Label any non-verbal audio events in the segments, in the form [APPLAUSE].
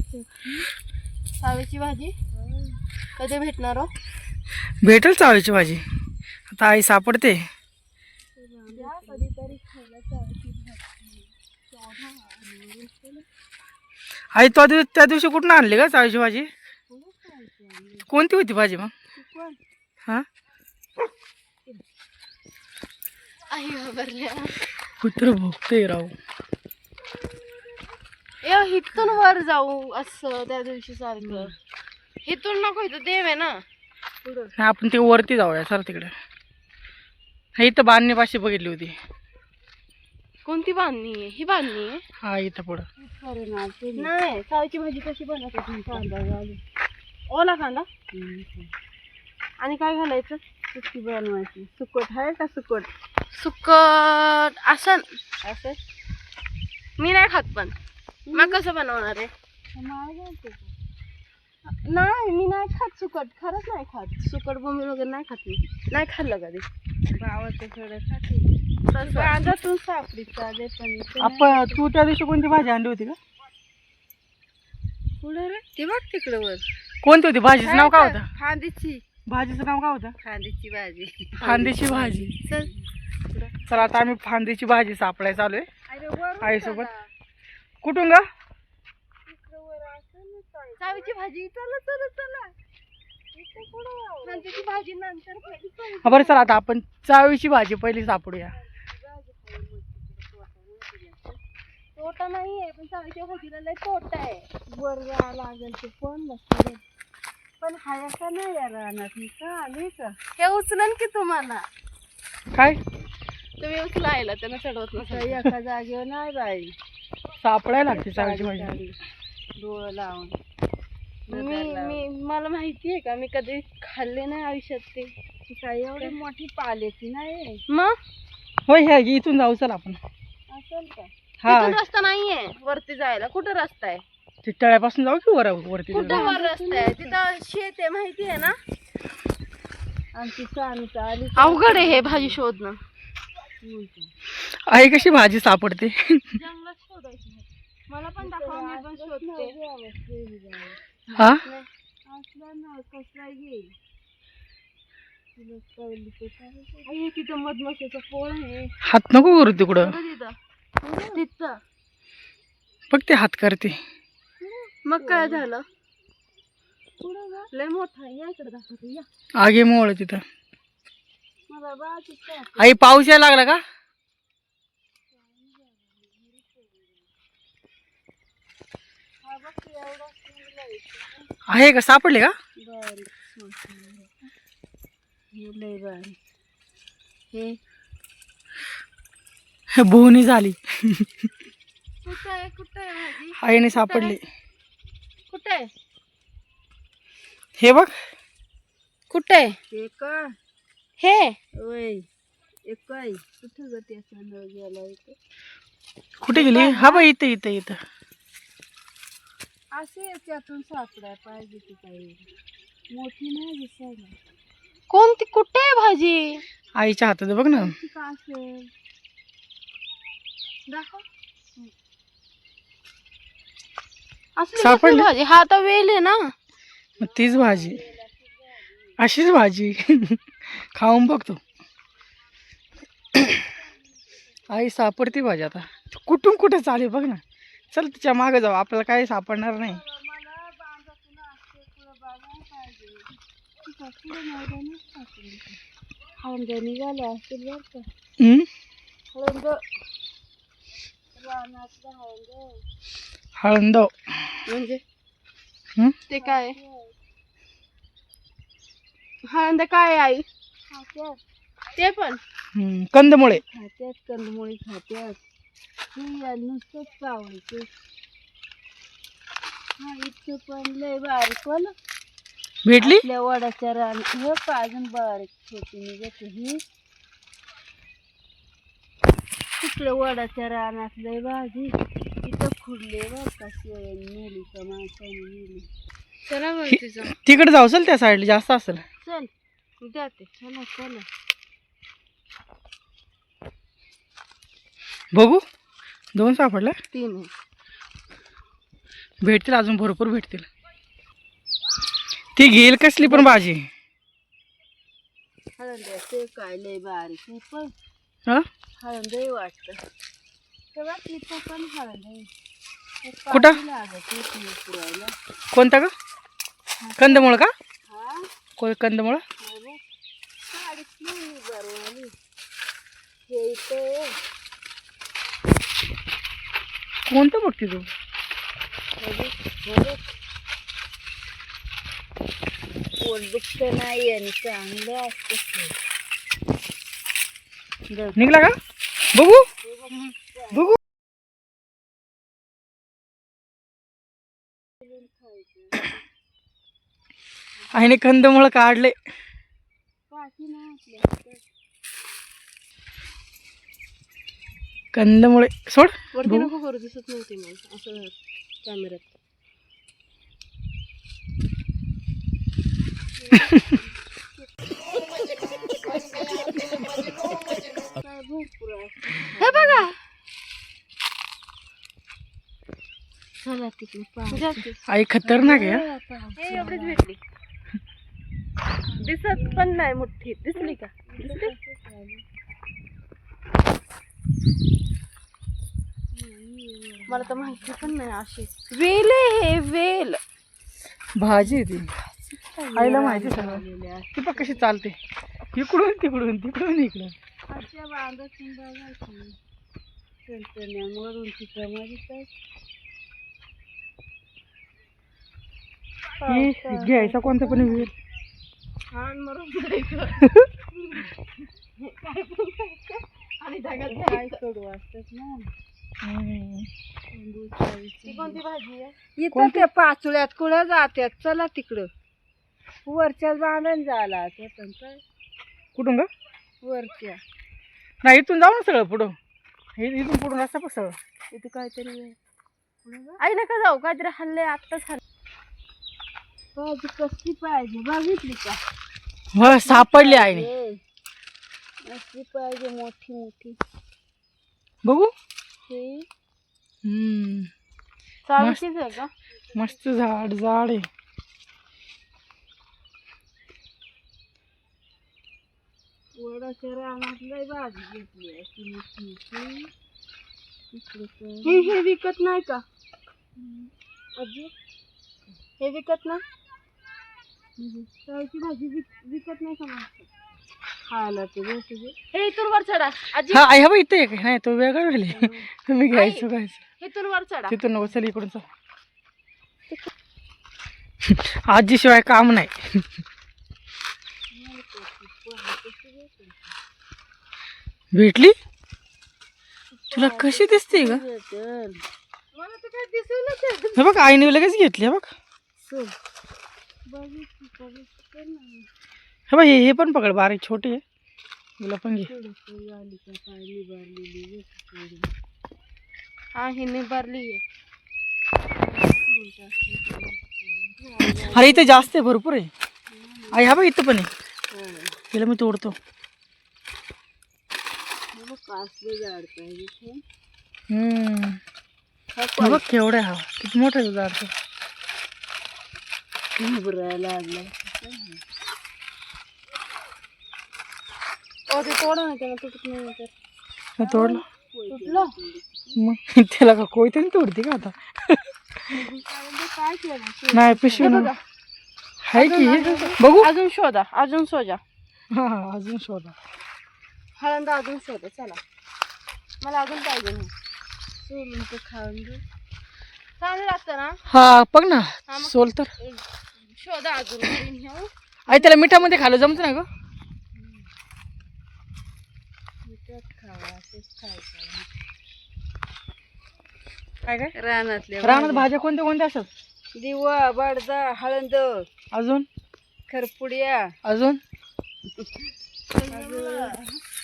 सावेची भाजी. कधी भेटणार हो? भेटेल चावळीची भाजी. आता आई सापडते. आई तो दिवस त्या दिवशी कुठून आणली का चावळीची भाजी? कोणती होती भाजी मग? हा? आई घाबरल्या कुत्र भोगते राव. ए हिथून वर जाऊ असं त्या दिवशी सारखं. हिथून नको इथं देव आहे ना. पुढं आपण ते वरती जाऊया सर तिकडे. हा इथं बांधणीपाशी बघितली होती. कोणती बांधणी आहे? ही बांधणी आहे? हा इथं पुढं. नाही. सावची भाजी कशी बनवतात कांदा ओला कांदा? आणि काय घालायचं? सुकी बनवायची. सुकट आहे का सुकट? सुकट असं. असं? मी नाही खात पण. मग कसं बनवणार आहे? नाही मी नाही खात सुकट. खरंच नाही खात. सुकट बोंबी वगैरे नाही खात मी. नाही खाल्लं कधी. गावाचं थोडं खाते. कांदातून सापडीचा दे पण आपण तू त्या दिवशी कोणती भाजी आणली होती का? पुढे रे? ते बघ तिकडे वर. कोणती होती? भाजीचं नाव काय होतं? खांदीची भाजीचं नाव काय होतं? खांदीची भाजी. फांदीची भाजी. चल. चला आता आम्ही फांदीची भाजी सापडायला चालू आहे. आईसोबत. कुठून का चावीची भाजी. चला चला चला. खांदीची भाजी नंतर. हा बरं चला आता आपण चावीची भाजी पहिली सापडूया. तोटा नाहीये पण चावीच्या भाजीला लय तोटा आहे. वर लागेल ते कोण बसले पण हाय का नाही या रानात मी का आली का हे उचलन की तुम्हाला. काय? तुम्ही उचलायला त्यांना चढवत नसाल एका जागेवर नाही बाई. सापडायला लागते चावीची भाजी डोळं लावून. मी मी मला माहिती आहे का? मी कधी खाल्ले नाही आयुष्यात ते. काही एवढी मोठी पाल्याची नाही मग? होय ह्या इथून जाऊ चल आपण. असेल का हा. रस्ता नाहीये. वरती जायला. कुठं रस्ता आहे? ते तळ्यापासून जाऊ की वर वरती कुठं वर रस्ता आहे? तिथं शेत आहे माहिती आहे ना? आमची आली अवघड आहे हे भाजी शोधणं. आई कशी भाजी सापडते? मला पण दाखवा मी पण शोधते. हा आई, तिथं मधमाशाचं पोळ आहे. हात नको करू तिकडं. तिथं तिथं. बघ ते हात करते. मग काय झालं? लय मोठा आहे. या इकडे दाखवते या. आगे मोळ तिथं. मला आई पाऊस यायला लागला का? आहे का? सापडले का? हे हे बोहणी झाली. कुठं आहे कुठं आहे भाजी आईने सापडली. कुठं हे बघ. कुठं? आहे हे. का हे ओय एक काय कुठं गेला? इथे कुठे गेली हा बघ इथं इथं इथं. असे त्यातून सापडाय पाहिजे ती काही. मोठी नाही दिसायला. कोणती? कुठे आहे भाजी? आईच्या हातात आहे बघ ना. ती का असेल? दाखव. असली सापडली? भाजी? हा आता वेल आहे ना. मग तीच भाजी. अशीच भाजी. खाऊन बघतो आई सापडती भाजी आता. कुठून कुठे चालेल बघ ना. चल तिच्यामागे जाऊ. आपल्याला काही सापडणार नाही. हळंद निघाले असतील बरं का हम्म? हळंद. रानातलं हळंद हळंद म्हणजे? ते काय? हळंद काय आई? ते पण? कंदमुळे. खात्यात कंदमुळी खात्यात. हे या नुसतंच चावायचं हा इतकं पण लय बारीक हो ना. भेटली? आपल्या वडाच्या रान हे का अजून बारीक छोटी निघत ही तिकडे वडाच्या रानात लय भाजी. तिथं खुडले बरं का शेळ्याने नेली का माणसाने नेली. चला बरं तिचं. तिकडे जाऊ चल त्या साईडला जास्त असेल. चल जाते. चला चला. बघू. दोन सापडल्या तीन भेटतील अजून भरपूर भेटतील. ती घेईल कसली पण भाजी काय लय बारीक पण. हा? हळंदही वाटतं. पण कुठं? कोणता का? कंदमुळ का? हा? को कंदमुळ? हे कोणतं बघते तू? नाही आणि चांगलं असतं. ते. निघला का? बघू. बघू. आईने कंदमुळ काढले काठी नाही आपल्या हातात. कंदमुळे. सोड. वरती. नको करू दिसत नव्हते मला असं कॅमेऱ्यात. हे बघा. चला तिकडे आई खतरनाक आहे एवढीच भेटली. दिसत पण नाही मुठ्ठी दिसली का? दिसली मला तर माहिती पण नाही अशी. वेल आहे हे वेल. भाजी आहे ती. आईला माहिती सगळं. ती पण कशी चालते. इकडून तिकडून तिकडून इकडून. ही घ्यायचा कोणता पण वेळ. [LAUGHS] आणि काय कडू असतात ना. ती कोणती भाजी आहे? इथं त्या पाचोळ्यात कुठं जात्यात? चला तिकडं. वरच्या बांधून झाला ते पण काय? कुठून ग? वरच्या. नाही इथून जाऊ ना सगळं पुढं. हे इथून पुढून रस्ता बघ सगळं इथं काहीतरी आहे. आई नका जाऊ. काहीतरी हल्ले आत्ताच हल्ले भाजी कसली पाहिजे? बघितली का? हो सापडली ए, असली पाहिजे? मोठी मोठी. बघू. हे हम्म आहे का? मस्त झाड झाड आहे. वडाच्या रानात लय भाजी घेतली अशी मोठी मोठी इकडे काय? हे हे विकत नाही का? आजी हे विकत ना तळची भाजी विक- विकत नाही का खायला ते तुझे हे इथून वर चढा. आजी. हा आई बघ इथे एक. आहे. नाही तो वेगळा वेगळे तुम्ही घ्यायचं घ्यायचं. इथून वर चढा. तिथून नको चल इकडून चल. आजीशिवाय काम नाही. भेटली? तुला कशी दिसते ग? मला तर काय दिसेल हे बघ आईने लगेच घेतली हे बघ. बघितली हे बघ हे हे पण पकड बारीक छोटी आहे तुला पण घे थोडंसं आली का काय निभारलेली बघ थोडी. हा। ही निभारली आहे अरे इथे जास्त आहे भरपूर आहे आई हा बघ इथं पण आहे तिला मी तोडतो हे। बघ कसलं झाड पाहिजे ते. हम्म हे। बघ केवढं आहे हा किती मोठं आहे झाड ते. घाबरायला लागला ते तोडा ना त्याला तुटत नाही तर. मी तोडलं. तुटलं. मग त्याला का कोयत्याने तोडते का आता? काय केलं नाही पिशवी. आहे की बघू. अजून शोधा अजून शोधा. हा हा अजून शोधा. हळंदा अजून शोधा चला. मला अजून पाहिजे नाही. सोलून तर खाऊन घेऊ चांगलं लागतं ना? हा बघ ना. सोल तर. शोधा अजून. आई त्याला मिठामध्ये खायला जमत ना ग? काय काय? रानातल्या रानात भाज्या कोणत्या कोणत्या असतात? दिवा बडदा हळद. अजून? खरपुड्या. अजून?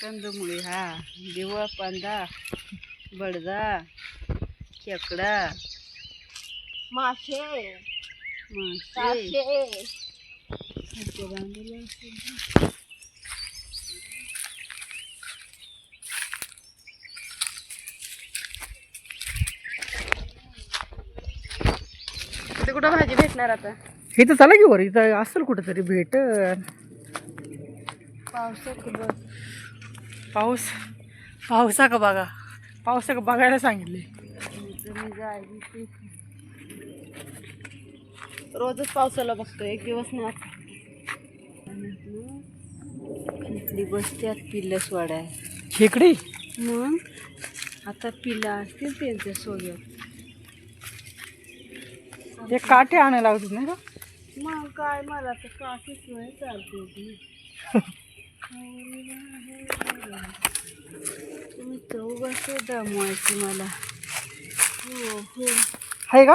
कंदमुळे हा. दिवा पांदा बडदा. खेकडा. मासे. मासे मासे सारखे बांधलेले असतात. कुठं भाजी भेटणार आता? इथं चला की वर इथं असेल कुठंतरी भेट. बस पाऊस पावसा का बघा? पावसा का बघायला सांगितले. रोजच पावसाला बघतो एक दिवस नाही आता. इकडे बसत्यात पिल्लं सोडाय खेकडी मग? आता पिल्लं असतील त्यांच्यासोबत. ते काठे आणायला लागतात नाही का? मग काय मला तर काफी सोय चालते ती. तुम्ही चौघ असं दमवायची मला. हो हो. आहे का?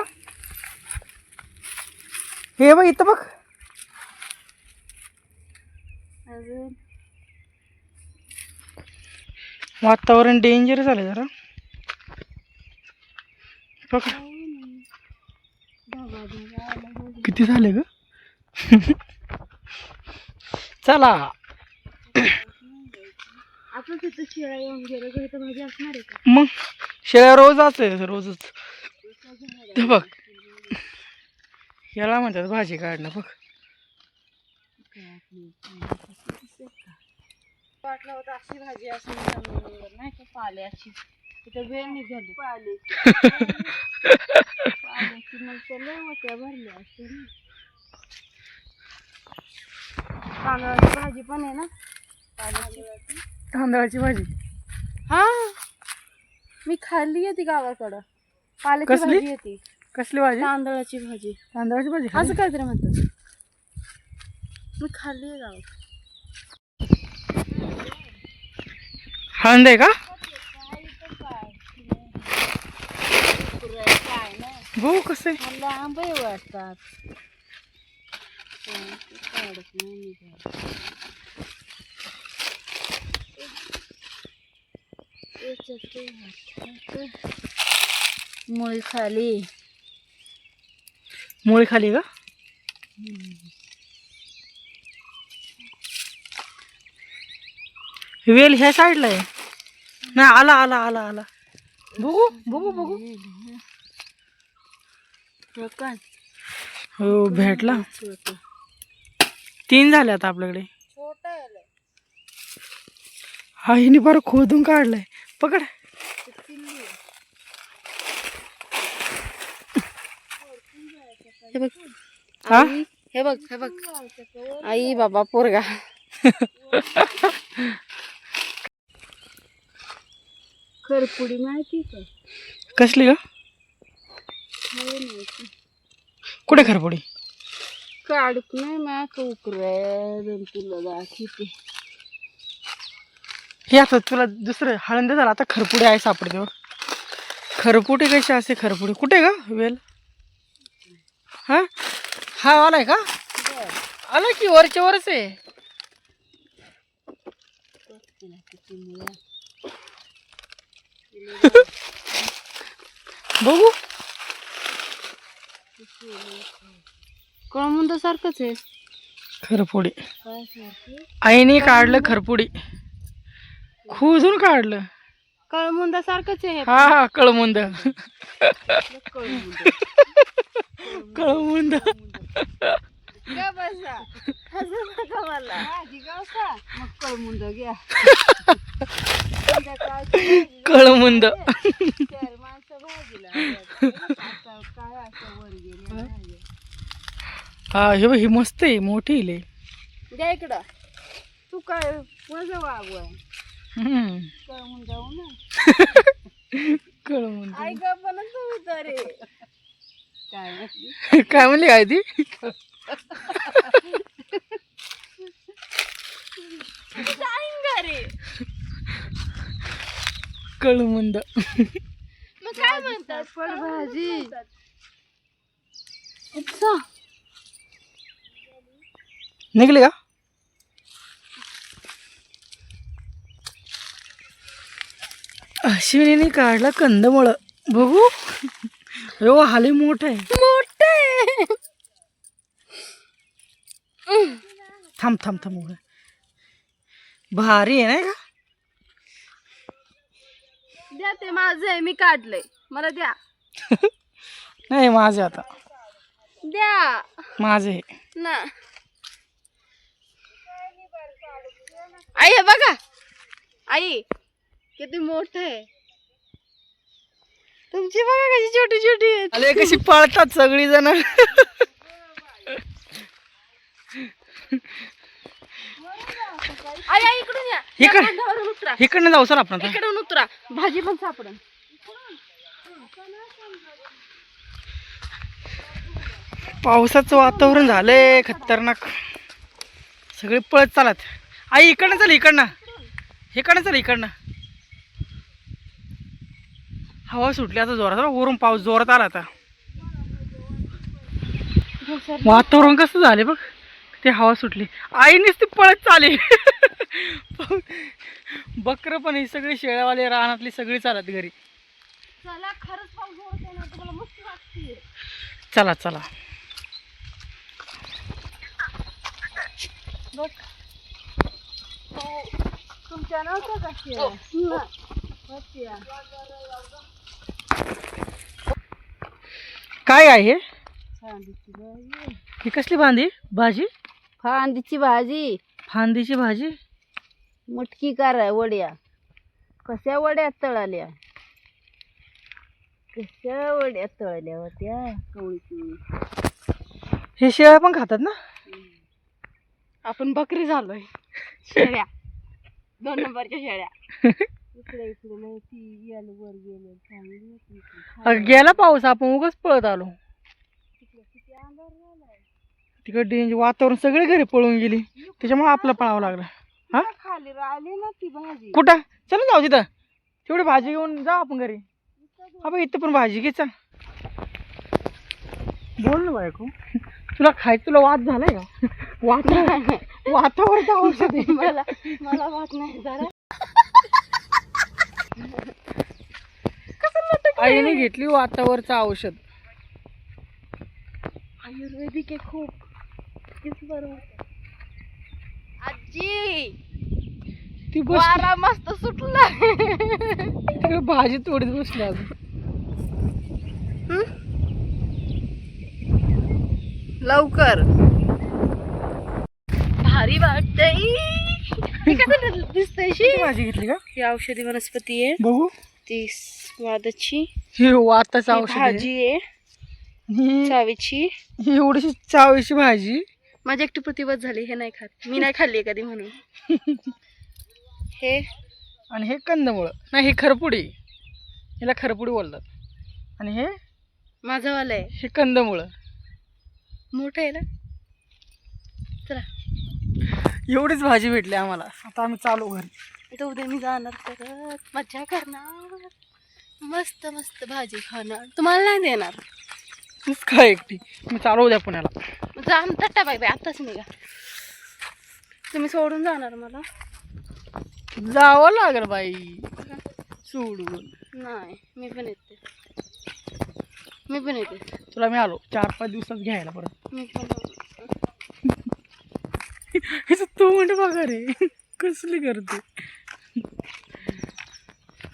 हे बघ इथं बघ. अजून? वातावरण डेंजर झालं जरा. बघ. किती झाले ग? [LAUGHS] चला. आपण तिथं शिळा येऊन गेलो का इथं भाजी असणार आहे का? मग? शेळ्या रोज आहे रोजच. ते बघ. याला म्हणतात भाजी काढणं बघ. वाटलं होतं अशी भाजी असं नाही का पाल्याची तिथं वेळ निघाली पाल्याची [LAUGHS] पाल्याची मग त्या लय मोठ्या भरल्या असते ना. तांदळाची भाजी पण आहे ना? तांदळाची. भाजी. हा. मी खाल्ली आहे ती गावाकडं. पाल्याची कसली? भाजी येते कसली भाजी? तांदळाची भाजी. तांदळाची भाजी? असं काहीतरी म्हणतात. मी खाल्ली आहे गावात हळद आहे का? काय नाही बघू कसं आहे मला आंबे वाटतात हं, ते काढत नाही मी काय. याच्यात ते वाटतं. मुळी खाली मुळी खाली का वेल ह्या साईडला आहे नाही आला आला आला आला बघू बघू बघू हो? हो भेटला. तीन झाले आता आपल्याकडे. हा हिने बरं खोदून काढलाय पकड. हे बघ हा? हे बघ हे बघ आई बाबा पोरगा खरपुडी माहिती का कसली का माहिती कुठे खरपुडी? काढत नाही मा उकर तुला दाखवते हे आता तुला दुसरं हळंद झाला आता खरपुडी आहे सापडते खरपुडी कशी असते खरपुडी? कुठे का वेल? हा? हा आलाय का? आला की वरच्या वरच आहे. [LAUGHS] बघू. कळमुंद सारखंच आहे. खरपुडी. आईने काढलं खरपुडी. खोदून काढलं. कळमुंदा सारखंच आहे हे. हा कळमुंद. कळमुंद. का बसा? हसू नका मला. मग कळमुंद घ्या. कळमुंद. चार माणसं भाजीला आल्यात. आता काय असं वर गेले नाही. हा हे बघ ही मस्त आहे मोठी लय. द्या इकडं. तू काय वज वागू आहे. हम्म. कळमुंद जाऊ ना? कळमुंद. आई ग पण तरी. काय? काय म्हणली काय ती कळमुंद. मग काय म्हणतात? फळभाजी अच्छा. निघली का? अश्विनीने काढला कंदमुळ. बघू. हो हाले मोठ आहे. मोठे थांब थांब थांब उभं. भारी आहे नाही का? द्या ते माझं आहे मी काढलंय. मला द्या. [LAUGHS] नाही माझे आता. द्या. माझं हे ना. आई हे बघा. आई किती मोठ आहे. तुमची बघा कशी छोटी छोटी आहेत अरे कशी पळतात सगळी जण [LAUGHS] इकडून या. इकडं. इकडनं जाऊ सर आपण इकडून उतरा. भाजी पण सापडन. पावसाचं वातावरण झालंय खतरनाक. सगळे पळत चालत. आई इकडनं चल इकडनं. इकडनं चल इकडनं. हवा सुटली आता जोरात. वरून पाऊस जोरात आला आता. वातावरण कसं झाले बघ. ते हवा सुटली. आई नुसती पळत चाले बकर पण ही सगळी शेळ्यावाले रानातली सगळी चालत घरी. चला खरंच पाऊस मस्त वाटते चला चला. तुमच्या नव्हत्या का शेळ्या? होत्या. काय आहे हे? ही कसली भांदी भाजी? फांदीची भाजी. फांदीची भाजी? मुटकी करा वड्या. कशा वड्या तळाल्या? कशा वड्या तळल्या होत्या? हे शेळ्या पण खातात ना? आपण बकरी झालोय. शेळ्या. दोन नंबरच्या शेळ्या. इकडे इकडे नाही ती याला वर गेले. गेला पाऊस. आपण उगाच पळत आलो तिकडे किती अंधार झालाय. तिकडे डेंज वातावरण सगळे घरी पळून गेली. त्याच्यामुळे आपलं पळावं लागलं. हा? खाली ना ती भाजी. कुठं? चल ना जाऊ तिथं. तेवढी भाजी घेऊन जाऊ आपण घरी. हा बघ इथं पण भाजी घे चल. बोल ना बायको. तुला खाय तुला वाद झालाय का? वातावरण [LAUGHS] वातावरण औषध मला मला वाट नाही जरा आईने घेतली वातावरचं औषध. आयुर्वेदिक आहे खूप. किती बरं वाटतं. आजी! ती बस वारा मस्त सुटला. तिकडे भाजी तोडीत बसली अजून. लवकर. भारी वाटतय. दिसतंय भाजी घेतली का ही औषधी वनस्पती आहे. बघू. ती स्वादाची. ही वाताचं औषध आहे. भाजी आहे. ही चावीची. ही एवढीशी चावीची भाजी. माझी एकटी प्रतिबद्ध झाली हे नाही खात. मी नाही खाल्ली कधी म्हणून. [LAUGHS] हे? आणि हे कंदमुळं. नाही हे खरपुडी. हिला खरपुडी बोलतात. आणि हे? माझं वाला आहे. हे कंदमुळं. मोठं आहे ना? चला. एवढीच भाजी भेटली आम्हाला. आता आम्ही चालू घरी. आता उद्या मी जाणार परत. मज्जा करणार. मस्त मस्त भाजी खाणार. तुम्हाला नाही देणार? तूच काय एकटी. मी चालू द्या पुण्याला. जा तट्टा बाई बाई आत्ताच निघा. तुम्ही सोडून जाणार मला? जावं लागेल बाई. सोडून. नाही मी पण येते. मी पण येते. तुला मी आलो. चार पाच दिवसात घ्यायला परत. मी पण तू म्हणते बघा रे कसली करते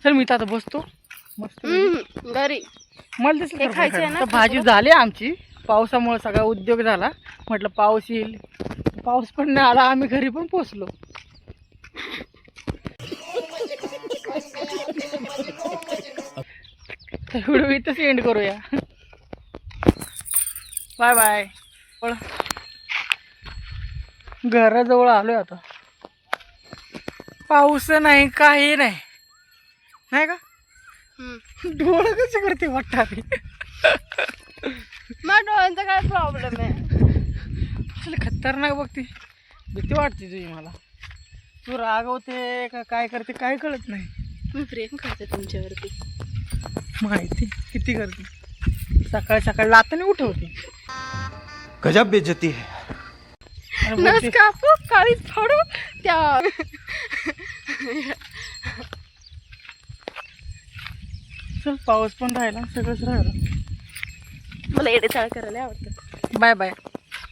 चल मी तर आता बसतो. मस्त हम्म, घरी मला दिसलं खरपूड खायचं आहे. ना तर भाजी झाली आमची. पावसामुळे सगळा उद्योग झाला. म्हटलं पाऊस येईल. पाऊस पण नाही आला. आम्ही घरी पण पोचलो. तर व्हिडिओ इथंच एंड करूया. Bye bye. घराजवळ आलोय आता. पाऊस नाही काही नाही. नाही का. डोळं कसे करते वाटतात माझ्या डोळ्यांचा काय प्रॉब्लेम आहे? असले खतरनाक बघते. भीती वाटते तुझी मला. तू रागवते का काय करते काय कळत नाही. मी प्रेम करते तुमच्यावरती. माहिती? किती करते? सकाळी सकाळी लाताने उठवते. गजब बेइज्जती है। अरे नस कापू फाडू. त्या चल पाऊस पण राहिला सगळंच राहिलं. मला येडे चाळ करायला आवडतं बाय बाय.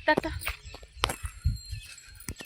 टाटा.